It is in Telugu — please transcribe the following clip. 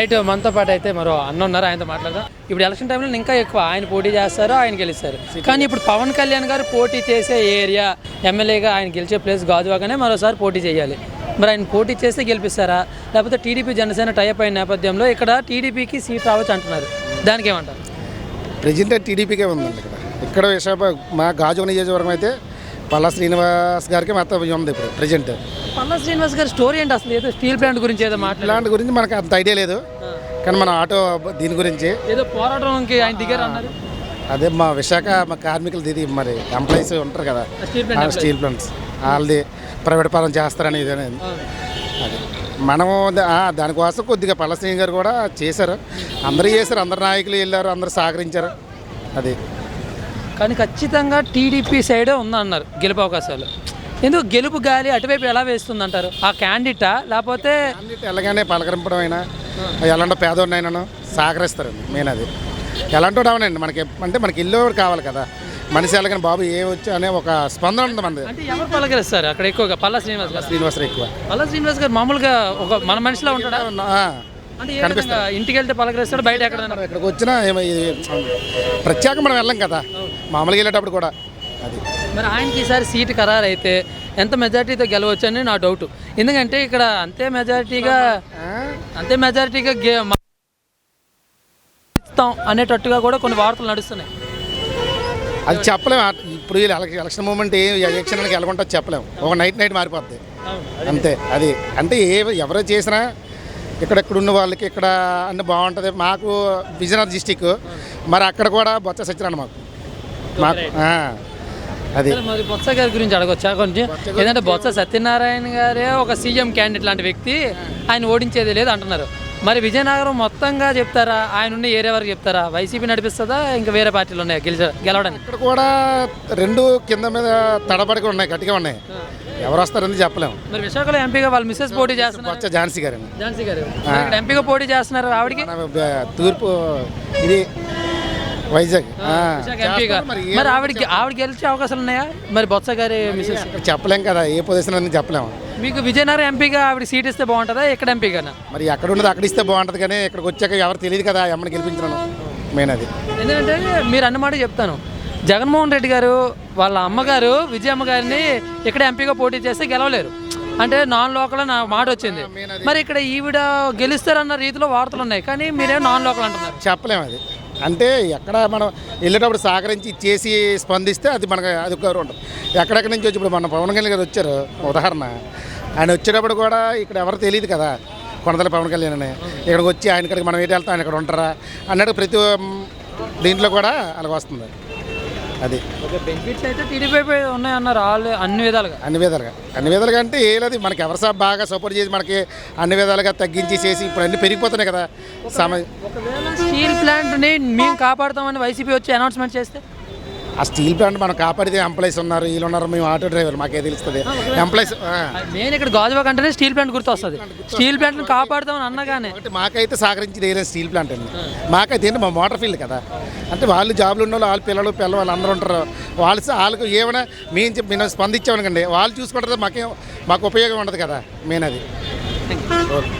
రైట్ మనతో పాటు అయితే మరో అన్న ఉన్నారు ఆయనతో మాట్లాడదాం. ఇప్పుడు ఎలక్షన్ టైంలో ఇంకా ఎక్కువ ఆయన పోటీ చేస్తారు ఆయన గెలుస్తారు. కానీ ఇప్పుడు పవన్ కళ్యాణ్ గారు పోటీ చేసే ఏరియా ఎమ్మెల్యేగా ఆయన గెలిచే ప్లేస్ గాజువాగానే మరోసారి పోటీ చేయాలి. మరి ఆయన పోటీ చేస్తే గెలిపిస్తారా? లేకపోతే టీడీపీ జనసేన టైప్ అయిన నేపథ్యంలో ఇక్కడ టీడీపీకి సీట్ రావచ్చు అంటున్నారు. దానికి ఏమంటారు? ప్రజెంట్ టీడీపీకే ఉందండి ఇక్కడ. ఇక్కడ విశాఖ మా గాజు నియోజకవర్గం అయితే పల్లా శ్రీనివాస్ గారికి మొత్తం ఉంది ఇప్పుడు ప్రజెంట్ పల్లా శ్రీనివాస్ గారి స్టోరీ ఏంటి అసలు? ఏదో స్టీల్ ప్లాంట్ గురించి ఏదో మాట్లాడారు. ఇలాంటి గురించి మనకు అంత ఐడియా లేదు. కానీ మన ఆటో దీని గురించి. ఏదో పోరాటంకి ఆయన దిగారు అన్నారు. అదే మా విశాఖ మా కార్మికులు ఇది మరి ఎంప్లాయీస్ ఉంటారు కదా. స్టీల్ ప్లాంట్స్ వాళ్ళది ప్రైవేట్ పరం చేస్తారని ఇది అది. మనము దానికోసం కొద్దిగా పల్లశ్రీని గారు కూడా చేశారు. అందరూ చేశారు అందరు నాయకులు వెళ్ళారు అందరూ సహకరించారు. అది. కానీ ఖచ్చితంగా టీడీపీ సైడే ఉందన్నారు గెలుపు అవకాశాలు. ఎందుకు గెలుపు గాలి అటువైపు ఎలా వేస్తుంది అంటారు ఆ క్యాండిడేటా? లేకపోతే ఎలాగానే పలకరింపడం అయినా ఎలాంటి పేదోడినైనాను సహకరిస్తారండి మెయిన్ అది. ఎలాంటి అవునండి మనకి అంటే మనకి ఇల్లు కావాలి కదా? మనిషి ఎలాగని బాబు ఏ వచ్చి అనే ఒక స్పందన ఉంది మనది. అంటే ఎవరు పలకరిస్తారు అక్కడ ఎక్కువగా? పల్లా శ్రీనివాస్ గారు. శ్రీనివాసరావు ఎక్కువ. పల్లా శ్రీనివాస్ గారు మామూలుగా ఒక మన మనిషిలో ఉంటాడా? విధంగా ఇంటికి వెళ్తే పలకరిస్తాడు బయట ఇక్కడికి వచ్చినా ప్రత్యేక మనం వెళ్ళం కదా. మామూలుగా వెళ్ళేటప్పుడు కూడా అది. మరి ఆయనకి ఈసారి సీటు ఖరారు అయితే ఎంత మెజారిటీతో గెలవచ్చు అని నా డౌట్ ఎందుకంటే ఇక్కడ అంతే మెజారిటీగా అంతే మెజారిటీగా గే ఇస్తాం అనేటట్టుగా కూడా కొన్ని వార్తలు నడుస్తున్నాయి. అది చెప్పలేము ఇప్పుడు ఎలక్షన్ ఎలక్షన్ మూమెంట్ ఏ ఎలక్షన్కి వెళ్ళకుంటా చెప్పలేము ఒక నైట్ నైట్ మారిపోద్ది. అంతే. అది. అంటే ఏ ఎవరు చేసినా ఇక్కడెక్కడ ఉన్న వాళ్ళకి ఇక్కడ అన్ని బాగుంటుంది. మాకు విజయనగరం డిస్టిక్ మరి అక్కడ కూడా బొత్స సత్యనారాయణ మాకు. మాకు అది. మరి బొత్స గారి గురించి అడగొచ్చా కొంచెం? ఏదంటే బొత్స సత్యనారాయణ గారే ఒక సీఎం క్యాండిడేట్ లాంటి వ్యక్తి. ఆయన ఓడించేది లేదు అంటున్నారు. మరి విజయనగరం మొత్తంగా చెప్తారా? ఆయన ఉన్న ఏరియా వరకు చెప్తారా? వైసీపీ నడిపిస్తుందా? ఇంకా వేరే పార్టీలు ఉన్నాయి గెలిచ గెలవడానికి? ఇక్కడ కూడా రెండు కింద మీద తడబడిగా ఉన్నాయి గట్టిగా ఉన్నాయి. ఎవరు వస్తారని చెప్పలేము. మరి విశాఖలో ఎంపీగా వాళ్ళు మిస్సెస్ పోటీ చేస్తున్నారు. బొత్స ఝాన్సీ గారండి ఝాన్సీ గారు. ఇక్కడ ఎంపీగా పోటీ చేస్తున్నారు ఆవిడకి? తూర్పు ఇది వైజాగ్. ఎంపీగా. మరి ఆవిడకి ఆవిడ గెలిచే అవకాశాలు ఉన్నాయా? మరి బొత్స గారి మిస్సెస్? చెప్పలేం కదా ఏ పొజిషన్ అని చెప్పలేము. మీకు విజయనగరం ఎంపీగా ఆవిడ సీట్ ఇస్తే బాగుంటుందా? ఇక్కడ ఎంపీగానా? మరి ఎక్కడ ఉన్నది అక్కడ ఇస్తే బాగుంటుంది కానీ ఇక్కడికి వచ్చాక ఎవరు తెలియదు కదా ఎమ్మని గెలిపించడం. మెయిన్ అది. ఎందుకంటే మీరు అన్నమాట చెప్తాను. జగన్మోహన్ రెడ్డి గారు వాళ్ళ అమ్మగారు విజయమ్మ గారిని ఇక్కడ ఎంపీగా పోటీ చేస్తే గెలవలేరు. అంటే నాన్ లోకల్ నా మాట వచ్చింది. మరి ఇక్కడ ఈవిడ గెలుస్తారన్న రీతిలో వార్తలు ఉన్నాయి. కానీ మీరేం నాన్ లోకల్ అంటున్నారు? చెప్పలేము అది. అంటే ఎక్కడ మనం వెళ్ళేటప్పుడు సహకరించి చేసి స్పందిస్తే అది మనకు అది ఒక ఉంటుంది ఎక్కడెక్కడి నుంచి వచ్చి ఇప్పుడు మన పవన్ కళ్యాణ్ గారు వచ్చారు ఉదాహరణ. ఆయన వచ్చేటప్పుడు కూడా ఇక్కడ ఎవరు తెలియదు కదా కొనతల పవన్ కళ్యాణ్ అని. ఇక్కడికి వచ్చి ఆయన ఇక్కడికి మనం ఏంటి వెళ్తాం ఆయన ఇక్కడ ఉంటారా అన్నట్టు ప్రతి దీంట్లో కూడా అలాగ వస్తుంది. అది. బెనిఫిట్స్ అయితే టీడీపీ ఉన్నాయన్నారు ఆల్ అన్ని విధాలుగా. అన్ని విధాలుగా. అన్ని విధాలుగా అంటే ఏ లేదు మనకి ఎవరు సా బాగా సపోర్ట్ చేసి మనకి అన్ని విధాలుగా తగ్గించి చేసి ఇప్పుడు అన్ని పెరిగిపోతున్నాయి కదా. సమయ ఒకవేళ స్టీల్ ప్లాంట్ని మేము కాపాడుతామని వైసీపీ వచ్చి అనౌన్స్మెంట్ చేస్తే? ఆ స్టీల్ ప్లాంట్ మనం కాపాడితే ఎంప్లాయీస్ ఉన్నారు వీళ్ళు ఉన్నారు మేము ఆటో డ్రైవర్ మాకే తెలుస్తుంది. ఎంప్లాయీస్ మెయిన్ ఇక్కడ గాజువాక అంటేనే స్టీల్ ప్లాంట్ గుర్తు వస్తుంది స్టీల్ ప్లాంట్ని కాపాడుతామని అన్నగానే. మాకైతే సహకరించి లేదు స్టీల్ ప్లాంట్ అండి. మాకైతే ఏంటి మా మోటార్ ఫీల్డ్ కదా. అంటే వాళ్ళు జాబ్లు ఉన్న వాళ్ళు వాళ్ళ పిల్లలు పిల్లలు వాళ్ళు అందరూ ఉంటారు. వాళ్ళు వాళ్ళకి ఏమైనా మేము చెప్పి మేము స్పందించామనుకోండి వాళ్ళు చూసుకుంటారు మాకేం మాకు ఉపయోగం ఉండదు కదా మెయిన్ అది. ఓకే.